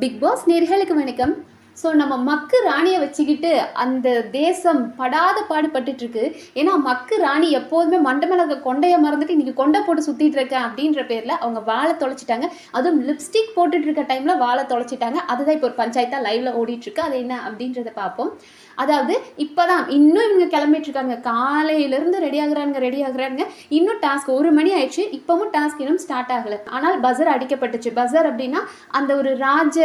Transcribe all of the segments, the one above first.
Big pass நேர்களுக்கு வணக்கம். So நம்ம மக்கு ராணியை வச்சுக்கிட்டு அந்த தேசம் படாத பாடுபட்டுட்டு இருக்கு ஏன்னா மக்கு ராணி எப்போதுமே மண்டமலக கொண்டைய மறந்துட்டு இன்னைக்கு கொண்டை போட்டு சுற்றிட்டு இருக்கேன் அப்படின்ற பேரில் அவங்க வாழை தொலைச்சிட்டாங்க. அதுவும் லிப்ஸ்டிக் போட்டுட்டு இருக்க டைமில் வாழை தொலைச்சிட்டாங்க. அதுதான் இப்போ ஒரு பஞ்சாயத்தாக லைவ்ல ஓடிட்டு இருக்கு அது என்ன அப்படின்றத பார்ப்போம். அதாவது இப்போதான் இன்னும் இவங்க கிளம்பிட்டு இருக்காங்க காலையிலேருந்து ரெடி ஆகுறாங்க ரெடி ஆகுறாங்க இன்னும் டாஸ்க் ஒரு மணி ஆயிடுச்சு. இப்போவும் டாஸ்க் இன்னும் ஸ்டார்ட் ஆகலை. ஆனால் பஸர் அடிக்கப்பட்டுச்சு. பஸர் அப்படின்னா அந்த ஒரு ராஜ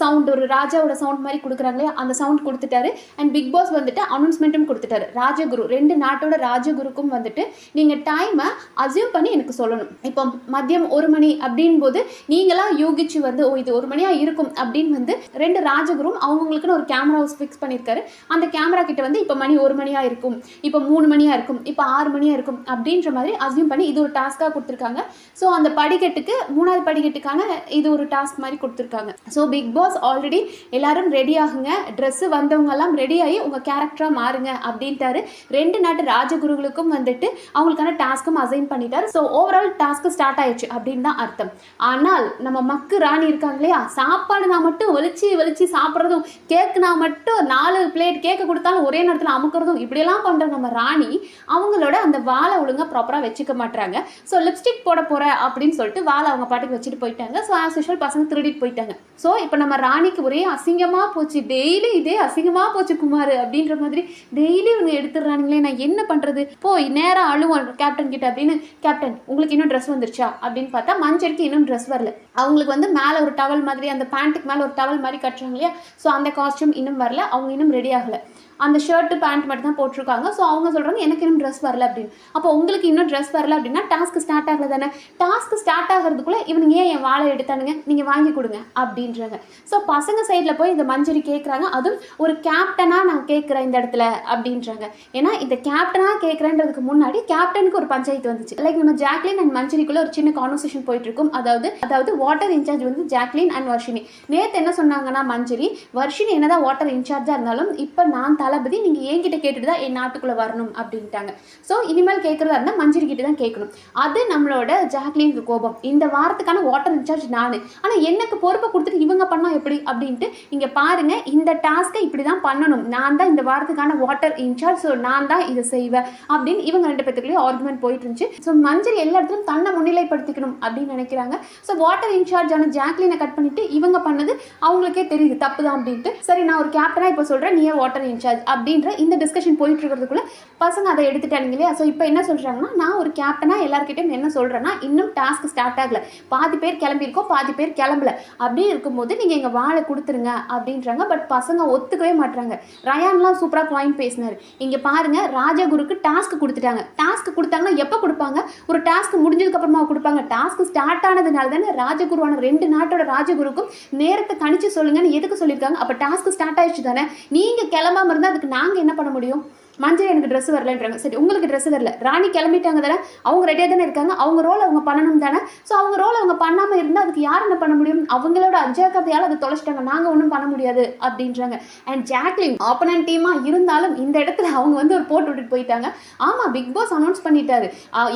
சவுண்ட் ஒரு ராஜாவோட சவுண்ட் மாதிரி கொடுக்குறாங்களே அந்த சவுண்ட் கொடுத்துட்டாரு. அண்ட் பிக் பாஸ் வந்துட்டு அனௌன்ஸ்மெண்ட்டும் கொடுத்துட்டாரு. ராஜகுரு ரெண்டு நாட்டோட ராஜகுருக்கும் வந்துட்டு நீங்கள் டைமை அசியூம் பண்ணி எனக்கு சொல்லணும். இப்போ மதியம் ஒரு மணி அப்படின் போது நீங்களாம் யூகிச்சு வந்து ஓ இது ஒரு மணியாக இருக்கும். அப்படின்னு வந்து ரெண்டு ராஜகுரும் அவங்களுக்குன்னு ஒரு கேமரா ஹவுஸ் ஃபிக்ஸ் பண்ணியிருக்காரு. அந்த கேமரா கிட்ட வந்து இப்போ மணி ஒரு மணியாக இருக்கும் இப்போ மூணு மணியாக இருக்கும் இப்போ ஆறு மணியாக இருக்கும் அப்படின்ற மாதிரி அசியூம் பண்ணி இது ஒரு டாஸ்க்காக கொடுத்துருக்காங்க. ஸோ அந்த படிக்கட்டுக்கு மூணாவது படிக்கட்டுக்கான இது ஒரு டாஸ்க் மாதிரி கொடுத்துருக்காங்க. ஸோ பிக் பாஸ் ஆல்ரெடி எல்லாரும் ரெடி ஆகுங்க. ட்ரெஸ்ஸு வந்தவங்கெல்லாம் ரெடி ஆகி உங்கள் கேரக்டராக மாறுங்க அப்படின்ட்டாரு. ரெண்டு நாட்டு ராஜகுருகளுக்கும் வந்துட்டு அவங்களுக்கான டாஸ்க்கும் அசைன் பண்ணிட்டாரு. ஸோ ஓவரால் டாஸ்க்கு ஸ்டார்ட் ஆயிடுச்சு அப்படின்னு தான் அர்த்தம். ஆனால் நம்ம மக்கு ராணி இருக்காங்க இல்லையா? சாப்பாடுனா மட்டும் வலிச்சு வலிச்சு சாப்பிட்றதும் கேக்குனா மட்டும் நாலு பிளேட் கேட்க கொடுத்தாலும் ஒரே நேரத்தில் அமுக்கிறதும் இப்படியெல்லாம் பண்ணுற நம்ம ராணி அவங்களோட அந்த வாழை ஒழுங்காக ப்ராப்பராக வச்சுக்க மாட்டாங்க ஸோ லிப்ஸ்டிக் போட போகிற அப்படின்னு சொல்லிட்டு வாழை அவங்க பாட்டுக்கு வச்சுட்டு போயிட்டாங்க. ஸோ ஆஸ் யூஷுவல் பசங்க திருடிட்டு போயிட்டாங்க. ஸோ இப்போ நம்ம ராணிக்கு ஒரே அசிங்கமாக போச்சு. டெய்லி இதே அசிங்கமாக போச்சு குமார் அப்படின்ற மாதிரி டெய்லி இவங்க எடுத்துடுறானுங்களே நான் என்ன பண்ணுறது போய் நேராக அழுவோம் கேப்டன் கிட்ட அப்படின்னு கேப்டன் உங்களுக்கு இன்னும் ட்ரெஸ் வந்துருச்சா? அப்படின்னு பார்த்தா மஞ்சளுக்கு இன்னும் ட்ரெஸ் வரல. அவங்களுக்கு வந்து மேலே ஒரு டவல் மாதிரி அந்த பேண்ட்டுக்கு மேலே ஒரு டவல் மாதிரி கட்டுறாங்க இல்லையா? ஸோ அந்த காஸ்டியூம் இன்னும் வரல. அவங்க இன்னும் ரெடி ஆகலை. அந்த ஷர்ட்டு பேண்ட் மட்டும் தான் போட்டிருக்காங்க. ஸோ அவங்க சொல்கிறாங்க எனக்கு இன்னும் ட்ரெஸ் வரல அப்படின்னு. அப்போ உங்களுக்கு இன்னும் ட்ரெஸ் வரல அப்படின்னா டாஸ்க் ஸ்டார்ட் ஆகல தானே? டாஸ்க் ஸ்டார்ட் ஆகிறதுக்குள்ளே இவனுங்க ஏன் என் வாழை எடுத்தானுங்க? நீங்கள் வாங்கி கொடுங்க அப்படின்றாங்க. ஸோ பசங்க சைடில் போய் இந்த மஞ்சரி கேட்குறாங்க அதுவும் ஒரு கேப்டனாக நான் கேட்குறேன் இந்த இடத்துல அப்படின்றாங்க. ஏன்னா இந்த கேப்டனாக கேட்குறேன்றதுக்கு முன்னாடி கேப்டனுக்கு ஒரு பஞ்சாயத்து வந்துச்சு. லைக் நம்ம ஜாக்லின் அண்ட் மஞ்சரிக்குள்ளே ஒரு சின்ன கான்வர்சேஷன் போயிட்டு இருக்கும் அதாவது அதாவது வாட்டர் இன்சார்ஜ் வந்து ஜாக்லின் அண்ட் வர்ஷினி நேற்று என்ன சொன்னாங்கன்னா மஞ்சரி வர்ஷினி என்னதான் வாட்டர் இன்சார்ஜாக இருந்தாலும் இப்போ நான் தளபதி நீங்கள் என்கிட்ட கேட்டுட்டு தான் என் நாட்டுக்குள்ளே வரணும் அப்படின்ட்டாங்க. ஸோ இனிமேல் கேட்குறதா இருந்தால் மஞ்சரி கிட்ட தான் கேட்கணும் அது நம்மளோட ஜாக்லினுக்கு கோபம். இந்த வாரத்துக்கான வாட்டர் இன்சார்ஜ் நான். ஆனால் எனக்கு பொறுப்பை கொடுத்துட்டு இவங்க பண்ணால் எப்படி அப்படின்ட்டு இங்கே பாருங்க. இந்த டாஸ்க்கை இப்படி தான் பண்ணணும். நான் தான் இந்த வாரத்துக்கான வாட்டர் இன்சார்ஜ் ஸோ நான் தான் இதை செய்வேன் அப்படின்னு இவங்க ரெண்டு பேத்துக்குள்ளேயே ஆர்குமெண்ட் போயிட்டு இருந்துச்சு. ஸோ மஞ்சள் எல்லா இடத்துலையும் தன்னை முன்னிலைப்படுத்திக்கணும் அப்படின்னு நினைக்கிறாங்க. ஸோ வாட்டர் இன்சார்ஜான ஜாக்லினை கட் பண்ணிட்டு இவங்க பண்ணது அவங்களுக்கே தெரியுது. தப்பு தான் அப்படின்ட்டு. சரி நான் ஒரு கேப்டனாக இப்போ சொல்கிறேன் நீ வாட்டர் இன்சார்ஜ் அப்படின்ற இந்த டிஸ்கஷன் போயிட்டு இருக்கிறதுக்குள்ள பசங்க அதை எடுத்துட்டாங்க இல்லையா? ஸோ இப்போ என்ன சொல்கிறாங்கன்னா நான் ஒரு கேப்டனாக எல்லாருக்கிட்டையும் என்ன சொல்கிறேன்னா இன்னும் டாஸ்க் ஸ்டார்ட் ஆகலை. பாதி பேர் கிளம்பியிருக்கோம் பாதி பேர் கிளம்பல. அப்படி இருக்கும்போது நீங்கள் எங்கள் வாழை கொடுத்துருங்க அப்படின்றாங்க. பட் பசங்க ஒத்துக்கவே மாட்டுறாங்க ரயான்லாம் சூப்பராக பாயிண்ட் பேசினார். இங்கே பாருங்கள் ராஜகுருக்கு டாஸ்க் கொடுத்துட்டாங்க. டாஸ்க் கொடுத்தாங்கன்னா எப்போ கொடுப்பாங்க? ஒரு டாஸ்க் முடிஞ்சதுக்கப்புறமா கொடுப்பாங்க. டாஸ்க் ஸ்டார்ட் ஆனதுனால தானே ராஜகுருவான ரெண்டு நாட்டோட ராஜகுருக்கும் நேரத்தை கணிச்சு சொல்லுங்கன்னு எதுக்கு சொல்லியிருக்காங்க? அப்போ டாஸ்க் ஸ்டார்ட் ஆயிடுச்சு தானே. நீங்கள் கிளம்பாம இருந்தால் அதுக்கு நாங்கள் என்ன பண்ண முடியும்? மஞ்சள் எனக்கு ட்ரெஸ் வரலன்றாங்க. சரி உங்களுக்கு ட்ரெஸ் வரல. ராணி கிளம்பிட்டாங்க தானே? அவங்க ரெடியாக தானே இருக்காங்க? அவங்க ரோல் அவங்க பண்ணணும் தானே? ஸோ அவங்க ரோல் அவங்க பண்ணாமல் இருந்தால் அதுக்கு யார் என்ன பண்ண முடியும்? அவங்களோட அஜாக்கிரதையால் அதை தொலைச்சிட்டாங்க. நாங்கள் ஒன்றும் பண்ண முடியாது அப்படின்றாங்க. அண்ட் ஜாக்லின் ஆப்பனன் டீமாக இருந்தாலும் இந்த இடத்துல அவங்க வந்து ஒரு போட்டு விட்டுட்டு போயிட்டாங்க. ஆமாம் பிக் பாஸ் அனௌன்ஸ் பண்ணிட்டாரு.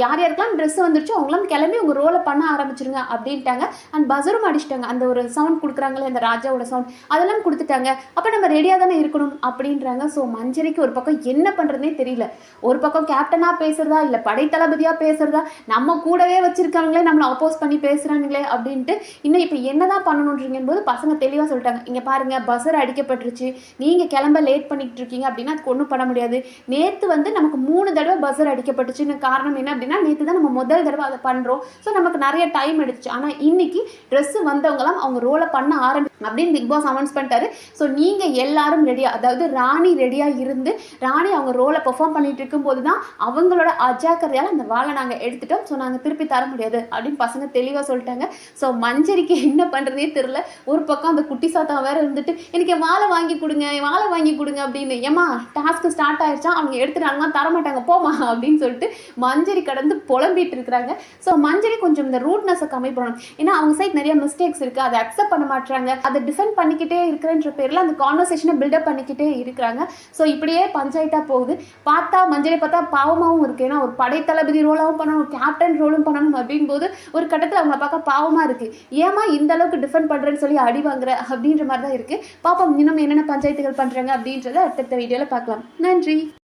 யார் யாருக்கெல்லாம் ட்ரெஸ் வந்துருச்சோ அவங்களாம் கிளம்பி உங்கள் ரோலை பண்ண ஆரம்பிச்சிருங்க அப்படின்ட்டாங்க. அண்ட் பசரும் அடிச்சிட்டாங்க. அந்த ஒரு சவுண்ட் கொடுக்குறாங்களே அந்த ராஜாவோட சவுண்ட் அதெல்லாம் கொடுத்துட்டாங்க. அப்போ நம்ம ரெடியாக தானே இருக்கணும் அப்படின்றாங்க. ஸோ மஞ்சரிக்கு ஒரு பக்கம் என்ன பண்ணுறதுனே தெரியல. ஒரு பக்கம் கேப்டனாக பேசுறதா இல்லை படைத்தளபதியாக பேசுறதா நம்ம கூடவே வச்சிருக்காங்களே நம்மளை அப்போஸ் பண்ணி பேசுகிறானுங்களே அப்படின்ட்டு இன்னும் இப்போ என்னதான் பண்ணணுன்றீங்க போது பசங்க தெளிவாக சொல்லிட்டாங்க. இங்கே பாருங்க பஸ்ஸர் அடிக்கப்பட்டுருச்சு. நீங்கள் கிளம்ப லேட் பண்ணிட்டு இருக்கீங்க அப்படின்னா அதுக்கு ஒன்றும் பண்ண முடியாது. நேற்று வந்து நமக்கு மூணு தடவை பஸ்ஸர் அடிக்கப்பட்டுச்சுன்னு காரணம் என்ன அப்படின்னா நேற்று தான் நம்ம முதல் தடவை அதை பண்ணுறோம் ஸோ நமக்கு நிறைய டைம் எடுத்துச்சு. ஆனால் இன்னைக்கு ட்ரெஸ்ஸு வந்தவங்களாம் அவங்க ரோலை பண்ண ஆரம்பி அப்படின்னு பிக் பாஸ் அனௌன்ஸ் பண்ணிட்டாரு. ஸோ நீங்கள் எல்லாரும் ரெடியாக அதாவது ராணி ரெடியாக இருந்து ராணி அவங்க ரோலை பெர்ஃபார்ம் பண்ணிட்டு இருக்கும்போது தான் அவங்களோட அஜாக்கிரதையால் அந்த வாழை நாங்கள் எடுத்துட்டோம். ஸோ நாங்கள் திருப்பி தர முடியாது அப்படின்னு பசங்க தெளிவாக சொல்லிட்டாங்க. ஸோ மஞ்சரிக்கு என்ன பண்ணுறதே தெரில ஒரு பக்கம் அந்த குட்டி சாத்தா வேற இருந்துட்டு எனக்கு என் வாழை வாங்கி கொடுங்க என் வாழை வாங்கி கொடுங்க அப்படின்னு ஏமா டாஸ்க்கு ஸ்டார்ட் ஆயிடுச்சா அவங்க எடுத்துட்டாங்கன்னா தர மாட்டாங்க போமா அப்படின்னு சொல்லிட்டு மஞ்சரி கடந்து புலம்பிட்டு இருக்கிறாங்க. ஸோ மஞ்சரி கொஞ்சம் இந்த ரூட்னஸை கம்மி பண்ணணும். ஏன்னா அவங்க சைட் நிறைய மிஸ்டேக்ஸ் இருக்குது அதை அக்செப்ட் பண்ண மாட்டாங்க அதை டிஃபெண்ட் பண்ணிக்கிட்டே இருக்கிறேன்ற பேரில் அந்த கான்வர்சேஷனை பில்டப் பண்ணிக்கிட்டே இருக்கிறாங்க. ஸோ இப்படியே பஞ்சாயத்தாக போகுது. பார்த்தா மஞ்சளை பார்த்தா பாவமாகவும் இருக்குது ஏன்னா ஒரு படைத்தளபதி ரோலாகவும் பண்ணணும் கேப்டன் ரோலும் பண்ணணும் அப்படிங்கும்போது ஒரு கட்டத்தில் அவங்கள பார்க்க பாவமாக இருக்குது ஏமா இந்த அளவுக்கு டிஃபெண்ட் பண்ணுறேன்னு சொல்லி அடி வாங்குற அப்படின்ற மாதிரி தான் இருக்குது பாப்போம் இன்னும் என்னென்ன பஞ்சாயத்துகள் பண்ணுறாங்க அப்படின்றத அடுத்தடுத்த வீடியோவில் பார்க்கலாம். நன்றி.